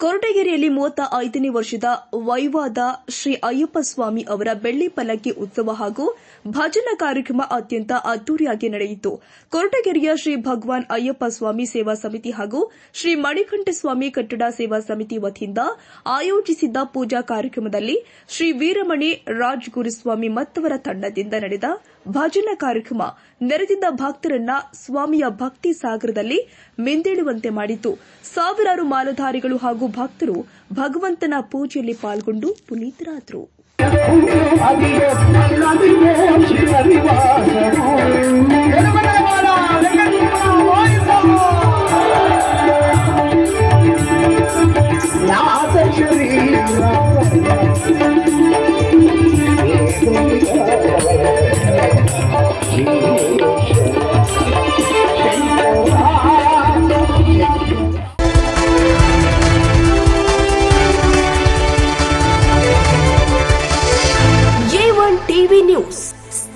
ಕೊರಟಗೆರೆಯಲ್ಲಿ ಮೂವತ್ತ ಐದನೇ ವರ್ಷದ ವೈವಾದ ಶ್ರೀ ಅಯ್ಯಪ್ಪ ಸ್ವಾಮಿ ಅವರ ಬೆಳ್ಳಿ ಪಲ್ಲಕ್ಕಿ ಉತ್ಸವ ಹಾಗೂ ಭಜನಾ ಕಾರ್ಯಕ್ರಮ ಅತ್ಯಂತ ಅದ್ದೂರಿಯಾಗಿ ನಡೆಯಿತು. ಕೊರಟಗೆರೆಯ ಶ್ರೀ ಭಗವಾನ್ ಅಯ್ಯಪ್ಪ ಸ್ವಾಮಿ ಸೇವಾ ಸಮಿತಿ ಹಾಗೂ ಶ್ರೀ ಮಣಿಕಂಠಸ್ವಾಮಿ ಕಟ್ಟಡ ಸೇವಾ ಸಮಿತಿ ವತಿಯಿಂದ ಆಯೋಜಿಸಿದ್ದ ಪೂಜಾ ಕಾರ್ಯಕ್ರಮದಲ್ಲಿ ಶ್ರೀ ವೀರಮಣಿ ರಾಜ್ ಗುರುಸ್ವಾಮಿ ಮತ್ತವರ ತಂಡದಿಂದ ನಡೆದ ಭಜನಾ ಕಾರ್ಯಕ್ರಮ ನೆರೆದಿದ್ದ ಭಕ್ತರನ್ನ ಸ್ವಾಮಿಯ ಭಕ್ತಿ ಸಾಗರದಲ್ಲಿ ಮಿಂದೇಳುವಂತೆ ಮಾಡಿತು. ಸಾವಿರಾರು ಮಾಲಧಾರಿಗಳು ಹಾಗೂ ಭಕ್ತರು ಭಗವಂತನ ಪೂಜೆಯಲ್ಲಿ ಪಾಲ್ಗೊಂಡು ಪುನೀತರಾದರು ಎ